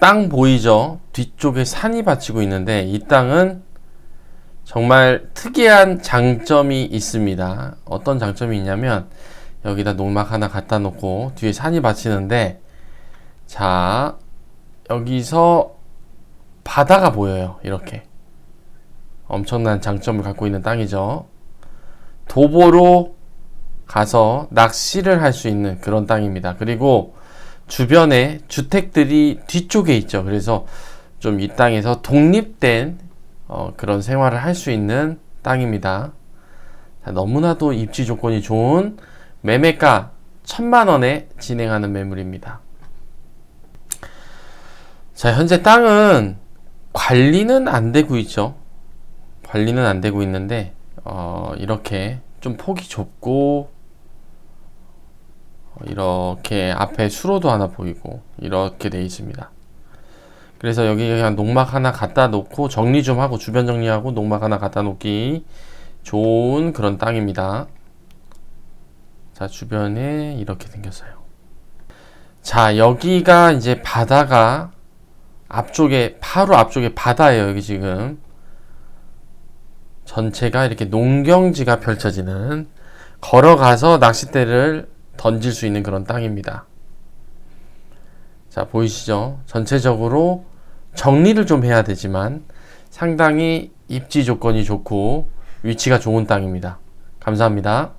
땅 보이죠? 뒤쪽에 산이 받치고 있는데 이 땅은 정말 특이한 장점이 있습니다. 어떤 장점이 있냐면 여기다 농막 하나 갖다 놓고 뒤에 산이 받치는데 자 여기서 바다가 보여요. 이렇게 엄청난 장점을 갖고 있는 땅이죠. 도보로 가서 낚시를 할 수 있는 그런 땅입니다. 그리고 주변에 주택들이 뒤쪽에 있죠. 그래서 좀 이 땅에서 독립된 어, 그런 생활을 할 수 있는 땅입니다. 자, 너무나도 입지 조건이 좋은 매매가 천만 원에 진행하는 매물입니다. 자, 현재 땅은 관리는 안 되고 있죠. 관리는 안 되고 있는데 어, 이렇게 좀 폭이 좁고 어, 이렇게 앞에 수로도 하나 보이고 이렇게 돼 있습니다. 그래서 여기 그냥 농막 하나 갖다 놓고 정리 좀 하고 주변 정리하고 농막 하나 갖다 놓기 좋은 그런 땅입니다. 자, 주변에 이렇게 생겼어요. 자, 여기가 이제 바다가 앞쪽에 바로 앞쪽에 바다예요. 여기 지금 전체가 이렇게 농경지가 펼쳐지는 걸어가서 낚싯대를 던질 수 있는 그런 땅입니다. 자, 보이시죠? 전체적으로 정리를 좀 해야 되지만 상당히 입지 조건이 좋고 위치가 좋은 땅입니다. 감사합니다.